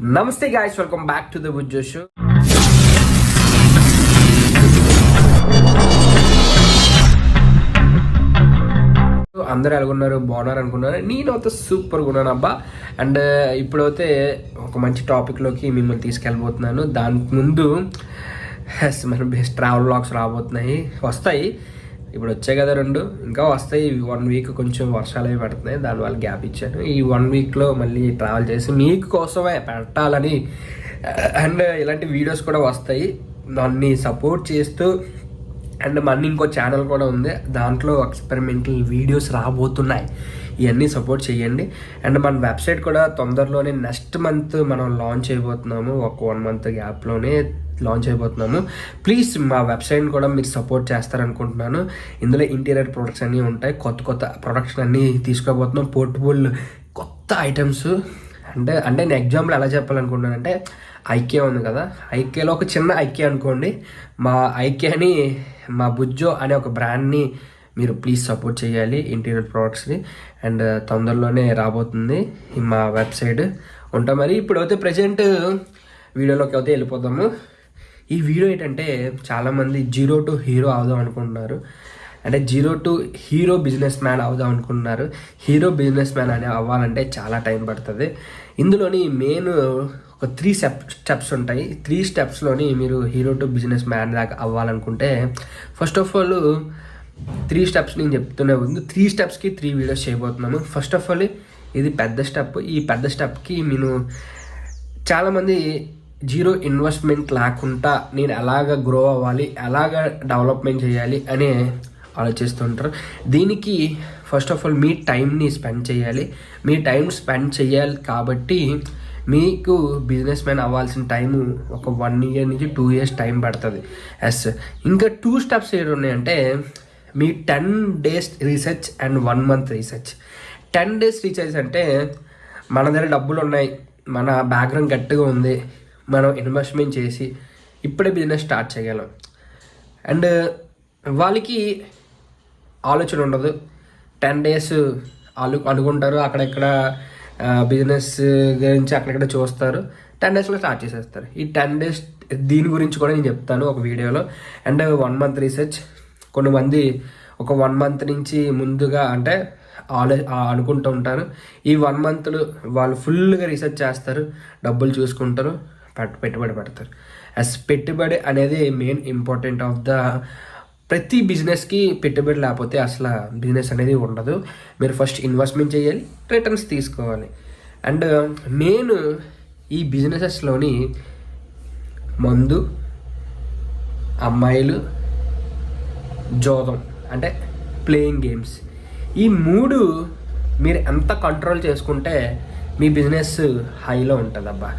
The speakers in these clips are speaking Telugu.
నమస్తే guys welcome back to the Bujjo show అందరూ ఎలాగున్నారు? బాగున్నారు అనుకున్నారు నేను అయితే సూపర్గా ఉన్నాను అబ్బా. అండ్ uh, ఇప్పుడైతే ఒక మంచి టాపిక్లోకి మిమ్మల్ని తీసుకెళ్ళబోతున్నాను. దానికి ముందు మన బెస్ట్ ట్రావెల్ బ్లాగ్స్ రాబోతున్నాయి. వస్తాయి. ఇప్పుడు వచ్చాయి కదా రెండు ఇంకా వస్తాయి. వన్ వీక్ కొంచెం వర్షాలు అవి పడుతున్నాయి. దానివల్ల గ్యాప్ ఇచ్చాను ఈ వన్ వీక్లో మళ్ళీ ట్రావెల్ చేసి మీకు కోసమే పెట్టాలని అండ్ ఇలాంటి వీడియోస్ కూడా వస్తాయి. దాన్ని సపోర్ట్ చేస్తూ అండ్ మన ఇంకో ఛానల్ కూడా ఉంది. దాంట్లో ఎక్స్పెరిమెంటల్ వీడియోస్ రాబోతున్నాయి. ఇవన్నీ సపోర్ట్ చేయండి. అండ్ మన వెబ్సైట్ కూడా తొందరలోనే నెక్స్ట్ మంత్ మనం లాంచ్ అయిపోతున్నాము. ఒక వన్ మంత్ గ్యాప్లోనే లాంచ్ అయిపోతున్నాము. ప్లీజ్ మా వెబ్సైట్ని కూడా మీరు సపోర్ట్ చేస్తారనుకుంటున్నాను. ఇందులో ఇంటీరియర్ ప్రొడక్ట్స్ అన్నీ ఉంటాయి. కొత్త కొత్త ప్రొడక్ట్స్ అన్నీ తీసుకోబోతున్నాం. పోర్టబుల్ కొత్త ఐటమ్స్ అంటే అంటే నేను ఎగ్జాంపుల్ ఎలా చెప్పాలనుకుంటున్నానంటే ఐకే ఉంది కదా. ఐకేలో ఒక చిన్న ఐకే అనుకోండి. మా ఐకేని మా బుజ్జో అనే ఒక బ్రాండ్ని మీరు ప్లీజ్ సపోర్ట్ చేయాలి ఇంటీరియర్ ప్రోడక్ట్స్ని అండ్ తొందరలోనే రాబోతుంది మా వెబ్సైట్ ఉంటాం మరి ఇప్పుడైతే ప్రజెంట్ వీడియోలోకి అయితే వెళ్ళిపోతాము ఈ వీడియో ఏంటంటే చాలామంది జీరో టు హీరో అవుదాం అనుకుంటున్నారు. అంటే zero to hero businessman అవుదాం అనుకుంటున్నారు. హీరో బిజినెస్ మ్యాన్ అనే అవ్వాలంటే చాలా టైం పడుతుంది. ఇందులోని మెయిన్ ఒక త్రీ స్టెప్ స్టెప్స్ ఉంటాయి. త్రీ స్టెప్స్లోని మీరు హీరో టు బిజినెస్ మ్యాన్ దాకా అవ్వాలనుకుంటే first of all three steps నేను చెప్తూనే ఉంది త్రీ స్టెప్స్కి త్రీ వీడియోస్ చేయబోతున్నాను ఫస్ట్ ఆఫ్ ఆల్ ఇది పెద్ద స్టెప్ ఈ పెద్ద స్టెప్కి నేను చాలామంది జీరో ఇన్వెస్ట్మెంట్ లేకుండా నేను ఎలాగ గ్రో అవ్వాలి ఎలాగ డెవలప్మెంట్ చేయాలి అనే ఆలోచిస్తుంటారు. దీనికి ఫస్ట్ ఆఫ్ ఆల్ మీ టైంని స్పెండ్ చేయాలి. మీ టైం స్పెండ్ చేయాలి కాబట్టి మీకు బిజినెస్ మ్యాన్ అవ్వాల్సిన టైము ఒక వన్ ఇయర్ నుంచి టూ ఇయర్స్ టైం పడుతుంది. ఎస్ ఇంకా టూ స్టెప్స్ ఏడు ఉన్నాయంటే మీ ten days research and one month research. Ten days research అంటే మన దగ్గర డబ్బులు ఉన్నాయి మన బ్యాక్గ్రౌండ్ గట్టిగా ఉంది మనం ఇన్వెస్ట్మెంట్ చేసి ఇప్పుడే బిజినెస్ స్టార్ట్ చేయగలం. అండ్ వాళ్ళకి ఆలోచన ఉండదు. టెన్ డేస్ వాళ్ళు అనుకుంటారు అక్కడెక్కడ బిజినెస్ గురించి అక్కడెక్కడ చూస్తారు టెన్ డేస్లో స్టార్ట్ చేసేస్తారు. ఈ టెన్ డేస్ దీని గురించి కూడా నేను చెప్తాను ఒక వీడియోలో. అండ్ వన్ మంత్ రీసెర్చ్ కొంతమంది ఒక వన్ మంత్ నుంచి ముందుగా అంటే ఆలో అనుకుంటూ ఉంటారు. ఈ వన్ మంత్లు వాళ్ళు ఫుల్గా రీసెర్చ్ చేస్తారు డబ్బులు చూసుకుంటారు పెట్టుబడి పెడతారు. అస్ పెట్టుబడి అనేది మెయిన్ ఇంపార్టెంట్ ఆఫ్ ద ప్రతి బిజినెస్కి పెట్టుబడి లేకపోతే అసలు బిజినెస్ అనేది ఉండదు. మీరు ఫస్ట్ ఇన్వెస్ట్మెంట్ చేయాలి రిటర్న్స్ తీసుకోవాలి. అండ్ నేను ఈ బిజినెసెస్లోని మందు అమ్మాయిలు జోదం అంటే ప్లేయింగ్ గేమ్స్ ఈ మూడు మీరు ఎంత కంట్రోల్ చేసుకుంటే మీ బిజినెస్ హైలో ఉంటుంది అబ్బా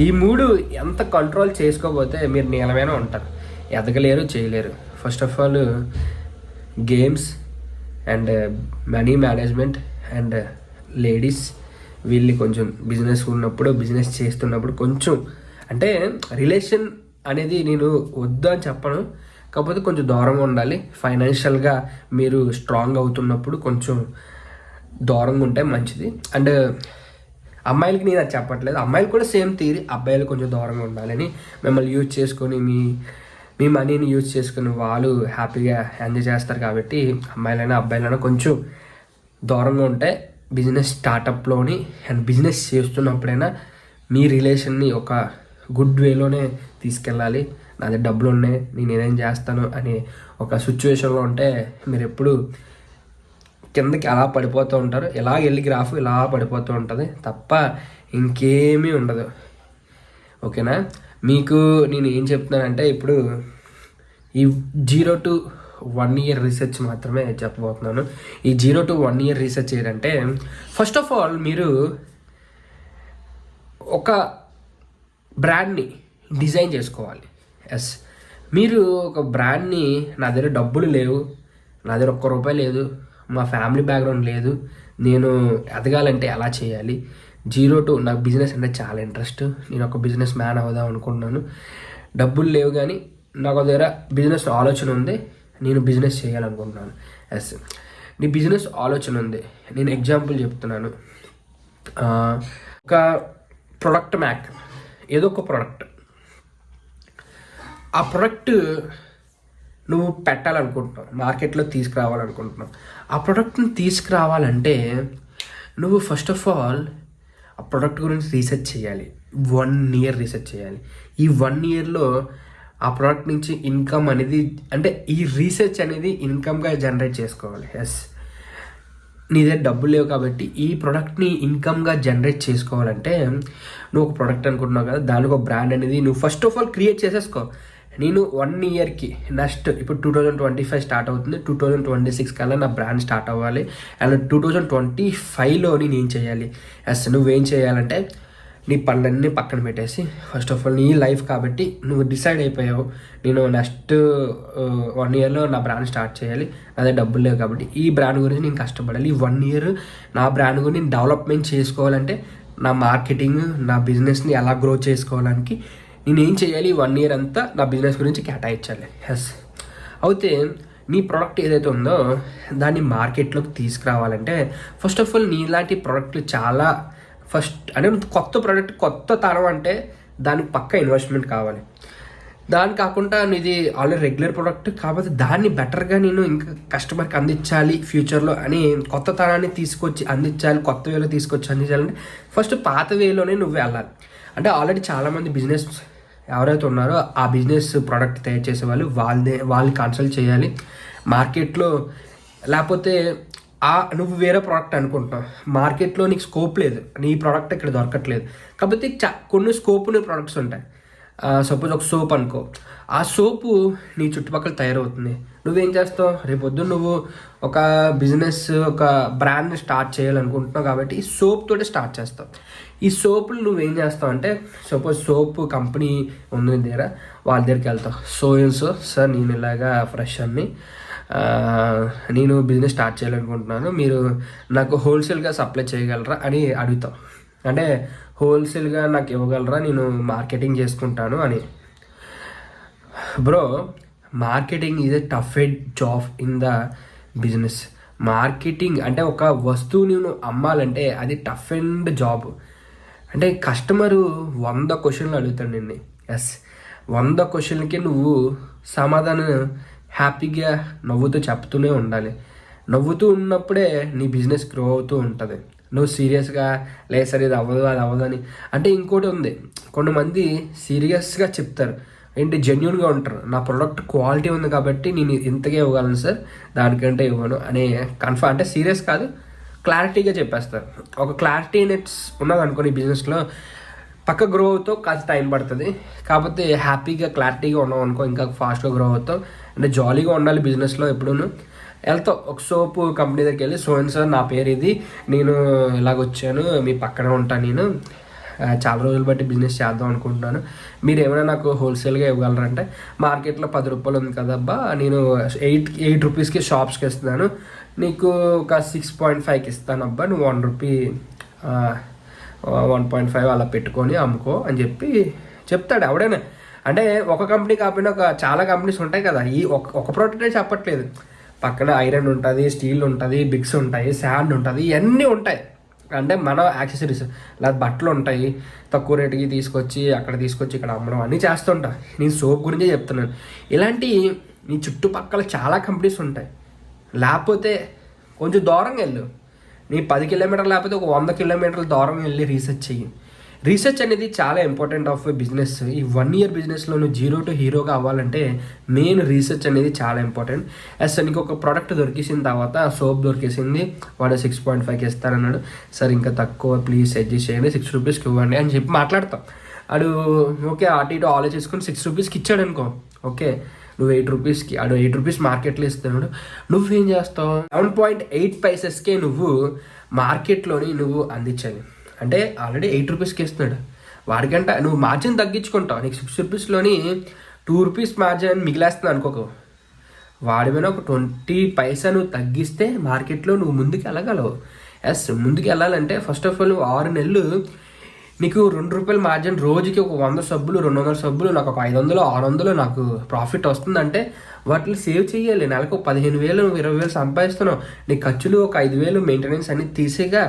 ఈ మూడు ఎంత కంట్రోల్ చేసుకోకపోతే మీరు నీలమైన ఉంటారు. ఎదగలేరు చేయలేరు. First of all games and money management and ladies వీళ్ళు కొంచెం బిజినెస్ ఉన్నప్పుడు బిజినెస్ చేస్తున్నప్పుడు కొంచెం అంటే రిలేషన్ అనేది నేను వద్దు అని చెప్పను. కాకపోతే కొంచెం దూరంగా ఉండాలి. ఫైనాన్షియల్గా మీరు స్ట్రాంగ్ అవుతున్నప్పుడు కొంచెం దూరంగా ఉంటే మంచిది. అండ్ అమ్మాయిలకి నేను అది చెప్పట్లేదు. అమ్మాయిలు కూడా సేమ్ తీరి అబ్బాయిలు కొంచెం దూరంగా ఉండాలని మిమ్మల్ని యూజ్ చేసుకొని మీ మీ మనీని యూజ్ చేసుకుని వాళ్ళు హ్యాపీగా ఎంజాయ్ చేస్తారు కాబట్టి అమ్మాయిలైనా అబ్బాయిలైనా కొంచెం దూరంగా ఉంటే బిజినెస్ స్టార్టప్లోని అండ్ బిజినెస్ చేస్తున్నప్పుడైనా మీ రిలేషన్ని ఒక గుడ్ వేలోనే తీసుకెళ్ళాలి. నా దగ్గర డబ్బులు ఉన్నాయి నేను ఏదైనా చేస్తాను అనే ఒక సిచ్యువేషన్లో ఉంటే మీరు ఎప్పుడు కిందకి అలా పడిపోతూ ఉంటారు ఇలా వెళ్ళి గ్రాఫ్ ఇలా పడిపోతూ ఉంటుంది తప్ప ఇంకేమీ ఉండదు. ఓకేనా? మీకు నేను ఏం చెప్తున్నానంటే ఇప్పుడు ఈ zero to one year research మాత్రమే చెప్పబోతున్నాను. ఈ zero to one year research ఏంటంటే ఫస్ట్ ఆఫ్ ఆల్ మీరు ఒక బ్రాండ్ని డిజైన్ చేసుకోవాలి. ఎస్ మీరు ఒక బ్రాండ్ని నా దగ్గర డబ్బులు లేవు నా దగ్గర ఒక్క రూపాయి లేదు మా ఫ్యామిలీ బ్యాక్గ్రౌండ్ లేదు నేను ఎదగాలంటే ఎలా చేయాలి? జీరో టు నాకు బిజినెస్ అంటే చాలా ఇంట్రెస్ట్ నేను ఒక బిజినెస్ మ్యాన్ అవుదాం అనుకుంటున్నాను. డబ్బులు లేవు కానీ నాకు దగ్గర బిజినెస్ ఆలోచన ఉంది నేను బిజినెస్ చేయాలనుకుంటున్నాను. ఎస్ నీ బిజినెస్ ఆలోచన ఉంది. నేను ఎగ్జాంపుల్ చెప్తున్నాను. ఒక ప్రొడక్ట్ మ్యాక్ ఏదో ఒక ప్రొడక్ట్ ఆ ప్రొడక్ట్ నువ్వు పెట్టాలనుకుంటున్నావు మార్కెట్లో తీసుకురావాలనుకుంటున్నావు. ఆ ప్రోడక్ట్ని తీసుకురావాలంటే నువ్వు ఫస్ట్ ఆఫ్ ఆల్ ఆ ప్రోడక్ట్ గురించి రీసెర్చ్ చేయాలి. వన్ ఇయర్ రీసెర్చ్ చేయాలి. ఈ వన్ ఇయర్లో ఆ ప్రోడక్ట్ నుంచి ఇన్కమ్ అనేది అంటే ఈ రీసెర్చ్ అనేది ఇన్కమ్గా జనరేట్ చేసుకోవాలి. ఎస్ నీ దగ్గర డబ్బులు లేవు కాబట్టి ఈ ప్రోడక్ట్ని ఇన్కమ్గా జనరేట్ చేసుకోవాలంటే నువ్వు ఒక ప్రోడక్ట్ అనుకుంటున్నావు కదా దానికి ఒక బ్రాండ్ అనేది నువ్వు ఫస్ట్ ఆఫ్ ఆల్ క్రియేట్ చేసేసుకో. నేను వన్ ఇయర్కి నెక్స్ట్ ఇప్పుడు two thousand twenty five start అవుతుంది. టూ థౌజండ్ ట్వంటీ సిక్స్ కల్లా నా బ్రాండ్ స్టార్ట్ అవ్వాలి. అండ్ టూ థౌజండ్ ట్వంటీ ఫైవ్లోని నేను చేయాలి. ఎస్ నువ్వేం చేయాలంటే నీ పనులన్నీ పక్కన పెట్టేసి ఫస్ట్ ఆఫ్ ఆల్ నీ లైఫ్ కాబట్టి నువ్వు డిసైడ్ అయిపోయావు. నేను నెక్స్ట్ వన్ ఇయర్లో నా బ్రాండ్ స్టార్ట్ చేయాలి. అదే డబ్బులు లేవు కాబట్టి. ఈ బ్రాండ్ గురించి నేను కష్టపడాలి. ఈ వన్ ఇయర్ నా బ్రాండ్ గురించి డెవలప్మెంట్ చేసుకోవాలంటే నా మార్కెటింగ్ నా బిజినెస్ని ఎలా గ్రో చేసుకోవడానికి నేను ఏం చేయాలి? వన్ ఇయర్ అంతా నా బిజినెస్ గురించి కేటాయించాలి. ఎస్ అయితే నీ ప్రోడక్ట్ ఏదైతే ఉందో దాన్ని మార్కెట్లోకి తీసుకురావాలంటే ఫస్ట్ ఆఫ్ ఆల్ నీలాంటి ప్రోడక్ట్లు చాలా ఫస్ట్ అంటే కొత్త ప్రోడక్ట్ కొత్త తరం అంటే దానికి పక్క ఇన్వెస్ట్మెంట్ కావాలి. దాని కాకుండా ఇది ఆల్రెడీ రెగ్యులర్ ప్రోడక్ట్ కాకపోతే దాన్ని బెటర్గా నేను ఇంకా కస్టమర్కి అందించాలి ఫ్యూచర్లో అని కొత్త తరాన్ని తీసుకొచ్చి అందించాలి కొత్త వేలో తీసుకొచ్చి అందించాలంటే ఫస్ట్ పాత వేలోనే నువ్వు వెళ్ళాలి. అంటే ఆల్రెడీ చాలామంది బిజినెస్ ఎవరైతే ఉన్నారో ఆ బిజినెస్ ప్రోడక్ట్ తయారు చేసే వాళ్ళు వాళ్ళదే వాళ్ళని కన్సల్ట్ చేయాలి. మార్కెట్లో లేకపోతే ఆ నువ్వు వేరే ప్రోడక్ట్ అనుకుంటున్నావు. మార్కెట్లో నీకు స్కోప్ లేదు. నీ ప్రోడక్ట్ ఇక్కడ దొరకట్లేదు. కాకపోతే చ కొన్ని స్కోప్ నీ ప్రోడక్ట్స్ ఉంటాయి. సపోజ్ ఒక సోప్ అనుకో. ఆ సోపు నీ చుట్టుపక్కల తయారవుతుంది. నువ్వేం చేస్తావు? రేపొద్దు నువ్వు ఒక బిజినెస్ ఒక బ్రాండ్ని స్టార్ట్ చేయాలనుకుంటున్నావు కాబట్టి సోప్ తోటి స్టార్ట్ చేస్తావు. ఈ సోపులు నువ్వేం చేస్తావు అంటే సపోజ్ సోప్ కంపెనీ ఉంది దగ్గర వాళ్ళ దగ్గరికి వెళ్తావు. So so? సార్ నేను ఇలాగా ఫ్రెష్ అన్ని నేను బిజినెస్ స్టార్ట్ చేయాలనుకుంటున్నాను. మీరు నాకు హోల్సేల్గా సప్లై చేయగలరా? అని అడుగుతావు. అంటే హోల్సేల్గా నాకు ఇవ్వగలరా? నేను మార్కెటింగ్ చేసుకుంటాను అని. Bro marketing is a tough job in the business marketing అంటే ఒక వస్తువుని నువ్వు అమ్మాలంటే అది టఫ్ అండ్ జాబ్ అంటే కస్టమరు వంద క్వశ్చన్లు అడుగుతాడు నిన్ను. ఎస్ వంద క్వశ్చన్లకి నువ్వు సమాధానం హ్యాపీగా నవ్వుతూ చెప్తూనే ఉండాలి. నవ్వుతూ ఉన్నప్పుడే నీ బిజినెస్ గ్రో అవుతూ ఉంటుంది. నువ్వు సీరియస్గా లేదు సరే ఇది అవ్వదు అది అవ్వదు అని. అంటే ఇంకోటి ఉంది. కొంతమంది సీరియస్గా చెప్తారు. ఏంటి? జెన్యున్గా ఉంటారు. నా ప్రోడక్ట్ క్వాలిటీ ఉంది కాబట్టి నేను ఇంతకే ఇవ్వగలను సార్ దానికంటే ఇవ్వను అనే కన్ఫర్మ్ అంటే సీరియస్ కాదు. క్లారిటీగా చెప్పేస్తారు. ఒక క్లారిటీ నెట్స్ ఉన్నదనుకోని బిజినెస్లో పక్క గ్రో అవుతావు కాస్త టైం పడుతుంది. కాకపోతే హ్యాపీగా క్లారిటీగా ఉన్నావు అనుకో ఇంకా ఫాస్ట్గా గ్రో అవుతావు అంటే జాలీగా ఉండాలి బిజినెస్లో ఎప్పుడూ వెళ్తావు ఒక సోపు కంపెనీ దగ్గరికి వెళ్ళి సో సార్ నా పేరు ఇది. నేను ఇలాగొచ్చాను మీ పక్కన ఉంటాను నేను. చాలా రోజులు బట్టి బిజినెస్ చేద్దాం అనుకుంటున్నాను. మీరు ఏమైనా నాకు హోల్సేల్గా ఇవ్వగలరంటే మార్కెట్లో పది రూపాయలు ఉంది కదబ్బా నేను ఎయిట్ ఎయిట్ రూపీస్కి షాప్స్కి ఇస్తున్నాను. నీకు ఒక సిక్స్ పాయింట్ ఫైవ్కి ఇస్తాను అబ్బా నువ్వు one rupee one point five అలా పెట్టుకొని అమ్ముకో అని చెప్పి చెప్తాడు ఎవడైనా. అంటే ఒక కంపెనీ కాకపోయినా ఒక చాలా కంపెనీస్ ఉంటాయి కదా ఈ ఒక ఒక ప్రోడక్టే చెప్పట్లేదు. పక్కన ఐరన్ ఉంటుంది స్టీల్ ఉంటుంది బిగ్స్ ఉంటాయి శాండ్ ఉంటుంది ఇవన్నీ ఉంటాయి. అంటే మన యాక్సెసరీస్ లేదా బట్టలు ఉంటాయి తక్కువ రేటుకి తీసుకొచ్చి అక్కడ తీసుకొచ్చి ఇక్కడ అమ్మడం అన్నీ చేస్తుంటా. నేను సోప్ గురించే చెప్తున్నాను. ఇలాంటి నీ చుట్టుపక్కల చాలా కంపెనీస్ ఉంటాయి. లేకపోతే కొంచెం దూరంగా వెళ్ళు. నీ పది కిలోమీటర్లు లేకపోతే ఒక వంద కిలోమీటర్ల దూరం వెళ్ళి రీసెర్చ్ చెయ్యి. రీసెర్చ్ అనేది చాలా ఇంపార్టెంట్ ఆఫ్ బిజినెస్ ఈ వన్ ఇయర్ బిజినెస్లో నువ్వు జీరో టు హీరోగా అవ్వాలంటే మెయిన్ రీసెర్చ్ అనేది చాలా ఇంపార్టెంట్ అస్ నీకు ఒక ప్రోడక్ట్ దొరికేసిన తర్వాత సోప్ దొరికేసింది వాడు సిక్స్ పాయింట్ ఫైవ్కి ఇస్తానన్నాడు సార్ ఇంకా తక్కువ ప్లీజ్ సజెస్ట్ చేయండి సిక్స్ రూపీస్కి ఇవ్వండి అని చెప్పి మాట్లాడతాం. అడు ఓకే అటు ఇటు ఆలోచించుకొని సిక్స్ రూపీస్కి ఇచ్చాడు అనుకో ఓకే నువ్వు ఎయిట్ రూపీస్కి అడు ఎయిట్ రూపీస్ మార్కెట్లో ఇస్తున్నాడు. నువ్వేం చేస్తావు? సెవెన్ పాయింట్ ఎయిట్ పైసెస్కే నువ్వు మార్కెట్లోని నువ్వు అందించాలి. అంటే ఆల్రెడీ ఎయిట్ రూపీస్కి ఇస్తున్నాడు వాడికంట నువ్వు మార్జిన్ తగ్గించుకుంటావు. నీకు సిక్స్ రూపీస్లోని టూ రూపీస్ మార్జిన్ మిగిలేస్తుంది అనుకోకు. వాడి మీద ఒక ట్వంటీ పైసా నువ్వు తగ్గిస్తే మార్కెట్లో నువ్వు ముందుకు వెళ్ళగలవు ఎస్ ముందుకు వెళ్ళాలంటే ఫస్ట్ ఆఫ్ ఆల్ ఆరు నెలలు నీకు రెండు రూపాయల మార్జిన్ రోజుకి ఒక వంద సబ్బులు రెండు వందల సబ్బులు నాకు ఒక ఐదు వందలు ఆరు వందలు నాకు ప్రాఫిట్ వస్తుందంటే వాటిని సేవ్ చేయాలి. నెలకు పదిహేను వేలు నువ్వు ఇరవై వేలు సంపాదిస్తున్నావు. నీ ఖర్చులు ఒక ఐదు వేలు మెయింటెనెన్స్ అన్ని తీసేగా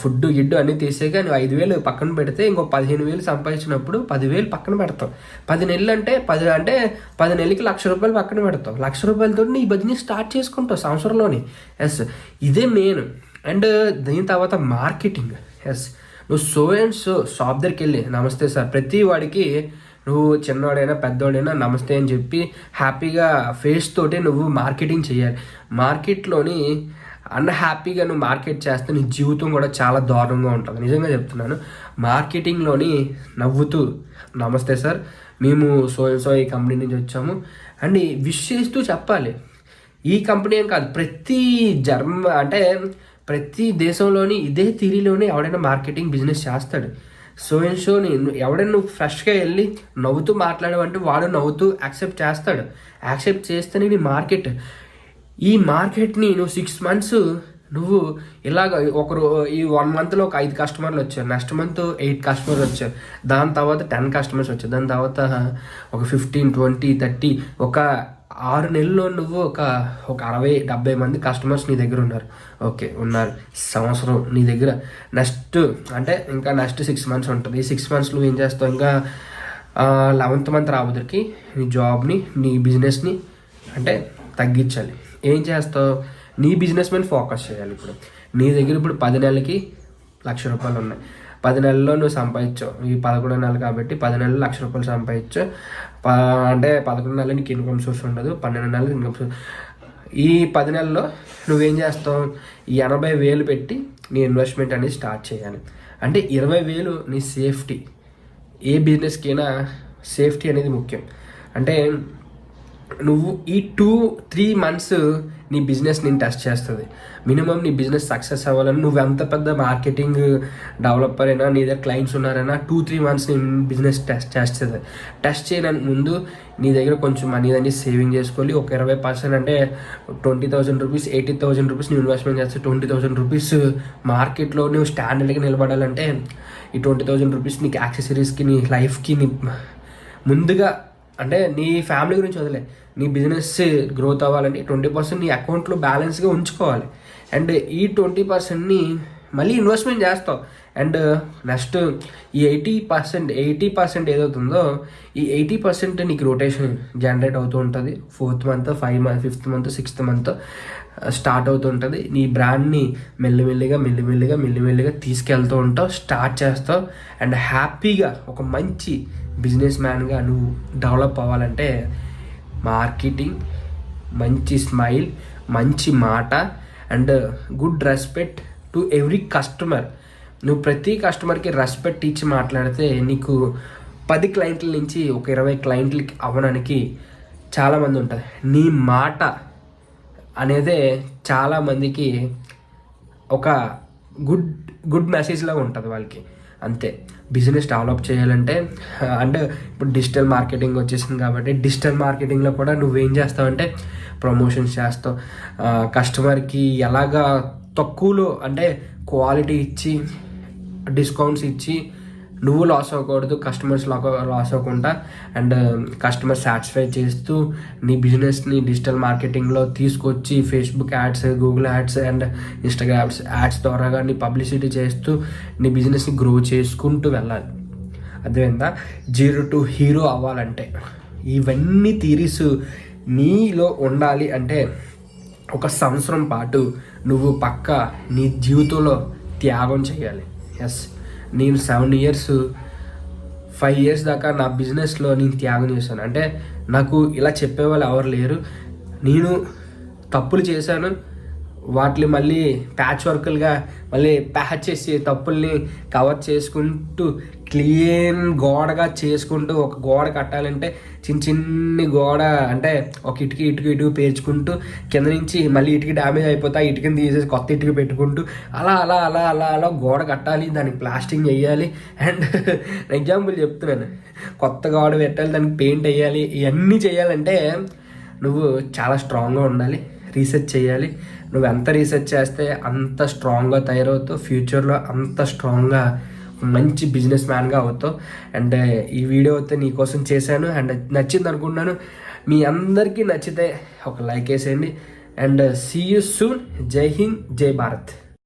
ఫుడ్ గిడ్డు అన్ని తీసేగా నువ్వు ఐదు వేలు పక్కన పెడితే ఇంకో పదిహేను వేలు సంపాదించినప్పుడు పదివేలు పక్కన పెడతావు. పది నెలలు అంటే పది అంటే పది నెలలకి లక్ష రూపాయలు పక్కన పెడతావు. లక్ష రూపాయలతో నీ బిజినెస్ స్టార్ట్ చేసుకుంటావు సంవత్సరంలోని. ఎస్ ఇదే మెయిన్ అండ్ దీని తర్వాత మార్కెటింగ్ ఎస్ నువ్వు సో అండ్ సో షాప్ దగ్గరికి వెళ్ళి నమస్తే సార్. ప్రతి వాడికి నువ్వు చిన్నవాడైనా పెద్దవాడైనా నమస్తే అని చెప్పి హ్యాపీగా ఫేస్ తోటే నువ్వు మార్కెటింగ్ చేయాలి. మార్కెట్లోని అన్హ్యాపీగా నువ్వు మార్కెట్ చేస్తే నీ జీవితం కూడా చాలా దారుణంగా ఉంటుంది. నిజంగా చెప్తున్నాను. మార్కెటింగ్లోని నవ్వుతూ నమస్తే సార్ మేము సో సో ఈ కంపెనీ నుంచి వచ్చాము. అండ్ విష్ చేస్తూ చెప్పాలి. ఈ కంపెనీ ఏం కాదు ప్రతి జర్మ అంటే ప్రతి దేశంలోని ఇదే తీరిలోనే ఎవడైనా మార్కెటింగ్ బిజినెస్ చేస్తాడు. సో అండ్ షో ఎవడైనా నువ్వు ఫ్రెష్గా వెళ్ళి నవ్వుతూ మాట్లాడమంటే వాడు నవ్వుతూ యాక్సెప్ట్ చేస్తాడు. యాక్సెప్ట్ చేస్తేనే నీ మార్కెట్. ఈ మార్కెట్ని నువ్వు సిక్స్ మంత్స్ నువ్వు ఇలాగ ఒకరు ఈ వన్ మంత్లో ఒక ఐదు కస్టమర్లు వచ్చారు. నెక్స్ట్ మంత్ ఎయిట్ కస్టమర్లు వచ్చారు. దాని తర్వాత టెన్ కస్టమర్స్ వచ్చారు. దాని తర్వాత ఒక ఫిఫ్టీన్ ట్వంటీ థర్టీ ఒక ఆరు నెలల్లో నువ్వు ఒక ఒక అరవై డెబ్బై మంది కస్టమర్స్ నీ దగ్గర ఉన్నారు. ఓకే ఉన్నారు. సంవత్సరం నీ దగ్గర. నెక్స్ట్ అంటే ఇంకా నెక్స్ట్ సిక్స్ మంత్స్ ఉంటుంది. ఈ సిక్స్ మంత్స్ నువ్వు ఏం చేస్తావు? ఇంకా లెవెంత్ మంత్ రాబోదరికి నీ జాబ్ని నీ బిజినెస్ని అంటే తగ్గించాలి. ఏం చేస్తావు? నీ బిజినెస్ మీద ఫోకస్ చేయాలి ఇప్పుడు. నీ దగ్గర ఇప్పుడు పది నెలలకి లక్ష రూపాయలు ఉన్నాయి. పది నెలల్లో నువ్వు సంపాదించావు. ఈ పదకొండు నెలలు కాబట్టి పది నెలలు లక్ష రూపాయలు సంపాదించు. అంటే పదకొండు నెలలు నీకు ఇన్కమ్ సోర్స్ ఉండదు పన్నెండు నెలలు ఇన్కమ్ సోర్స్ ఈ పది నెలల్లో నువ్వేం చేస్తావు? ఎనభై వేలు పెట్టి నీ ఇన్వెస్ట్మెంట్ అనేది స్టార్ట్ చేయాలి. అంటే ఇరవై వేలు నీ సేఫ్టీ ఏ బిజినెస్కైనా సేఫ్టీ అనేది ముఖ్యం. అంటే నువ్వు ఈ టూ త్రీ మంత్స్ నీ బిజినెస్ నేను టెస్ట్ చేస్తుంది. మినిమం నీ బిజినెస్ సక్సెస్ అవ్వాలని నువ్వు ఎంత పెద్ద మార్కెటింగ్ డెవలపర్ అయినా నీ దగ్గర క్లయింట్స్ ఉన్నారైనా టూ త్రీ మంత్స్ నీ బిజినెస్ టెస్ట్ చేస్తుంది. టెస్ట్ చేయడానికి ముందు నీ దగ్గర కొంచెం మనీ అనేది సేవింగ్ చేసుకోవాలి. ఒక ఇరవై పర్సెంట్ అంటే twenty thousand rupees eighty thousand rupees నువ్వు ఇన్వెస్ట్మెంట్ చేస్తే ట్వంటీ థౌసండ్ రూపీస్ మార్కెట్లో నువ్వు స్టాండర్డ్గా నిలబడాలంటే ఈ ట్వంటీ థౌసండ్ రూపీస్ నీకు యాక్సెసరీస్కి నీ లైఫ్కి నీ ముందుగా అంటే నీ ఫ్యామిలీ గురించి వదిలే. నీ బిజినెస్ గ్రోత్ అవ్వాలంటే ట్వంటీ పర్సెంట్ నీ అకౌంట్లో బ్యాలెన్స్గా ఉంచుకోవాలి. అండ్ ఈ ట్వంటీ పర్సెంట్ని మళ్ళీ ఇన్వెస్ట్మెంట్ చేస్తావు అండ్ నెక్స్ట్ ఈ ఎయిటీ పర్సెంట్ ఎయిటీ పర్సెంట్ ఏదవుతుందో ఈ ఎయిటీ పర్సెంట్ నీకు రొటేషన్ జనరేట్ అవుతూ ఉంటుంది. Fourth month five month fifth month sixth month start అవుతూ ఉంటుంది. నీ బ్రాండ్ని మెల్లిమెల్లిగా మెల్లిమెల్లిగా మెల్లిమెల్లిగా తీసుకెళ్తూ ఉంటావు. స్టార్ట్ చేస్తావు. అండ్ హ్యాపీగా ఒక మంచి బిజినెస్ మ్యాన్గా నువ్వు డెవలప్ అవ్వాలంటే మార్కెటింగ్ మంచి స్మైల్ మంచి మాట and good respect to every customer నువ్వు ప్రతి కస్టమర్కి రెస్పెక్ట్ ఇచ్చి మాట్లాడితే నీకు పది క్లయింట్ల నుంచి ఒక ఇరవై క్లయింట్లకి అవ్వడానికి చాలామంది ఉంటుంది. నీ మాట అనేదే చాలామందికి ఒక గుడ్ గుడ్ మెసేజ్లా ఉంటుంది వాళ్ళకి. అంతే. బిజినెస్ డెవలప్ చేయాలంటే అంటే ఇప్పుడు డిజిటల్ మార్కెటింగ్ వచ్చేసింది కాబట్టి డిజిటల్ మార్కెటింగ్లో కూడా నువ్వేం చేస్తావంటే ప్రమోషన్స్ చేస్తావు. కస్టమర్కి ఎలాగా తక్కువలో అంటే క్వాలిటీ ఇచ్చి డిస్కౌంట్స్ ఇచ్చి నువ్వు లాస్ అవ్వకూడదు కస్టమర్స్ లాస్ అవ్వకుండా అండ్ కస్టమర్ సాటిస్ఫై చేస్తూ నీ బిజినెస్ని డిజిటల్ మార్కెటింగ్లో తీసుకొచ్చి Facebook ads Google ads and Instagram ads ద్వారా నీ పబ్లిసిటీ చేస్తూ నీ బిజినెస్ని గ్రో చేసుకుంటూ వెళ్ళాలి. అర్థమైందా? జీరో టు హీరో అవ్వాలంటే ఇవన్నీ థీరీస్ నీలో ఉండాలి అంటే ఒక సంవత్సరం పాటు నువ్వు పక్క నీ జీవితంలో త్యాగం చేయాలి. ఎస్ నేను సెవెన్ ఇయర్స్ ఫైవ్ ఇయర్స్ దాకా నా బిజినెస్లో నేను త్యాగం చేశాను. అంటే నాకు ఇలా చెప్పేవాళ్ళు ఎవరు లేరు. నేను తప్పులు చేశాను. వాటిని మళ్ళీ ప్యాచ్ వర్కులుగా మళ్ళీ ప్యాచ్ చేసి తప్పుల్ని కవర్ చేసుకుంటూ క్లీన్ గోడగా చేసుకుంటూ ఒక గోడ కట్టాలంటే చిన్న చిన్ని గోడ అంటే ఒక ఇటుక ఇటుక ఇటుక పేర్చుకుంటూ కింద నుంచి మళ్ళీ ఇటుక డ్యామేజ్ అయిపోతా ఇటుకని తీసేసి కొత్త ఇటుక పెట్టుకుంటూ అలా అలా అలా అలా అలా గోడ కట్టాలి దానికి ప్లాస్టింగ్ వేయాలి. అండ్ ఎగ్జాంపుల్ చెప్తున్నాను. కొత్త గోడ పెట్టాలి దానికి పెయింట్ వేయాలి ఇవన్నీ చేయాలంటే నువ్వు చాలా స్ట్రాంగ్గా ఉండాలి. రీసెర్చ్ చేయాలి. నువ్వు ఎంత రీసెర్చ్ చేస్తే అంత స్ట్రాంగ్గా తయారవుతావు. ఫ్యూచర్లో అంత స్ట్రాంగ్గా మంచి బిజినెస్ మ్యాన్గా అవుతావు. అండ్ uh, ఈ వీడియో అయితే నీకోసం చేశాను. అండ్ uh, నచ్చింది అనుకుంటున్నాను. మీ అందరికీ నచ్చితే ఒక లైక్ వేసేయండి. అండ్ సీ యూ సూన్ జై హింద్ జై భారత్.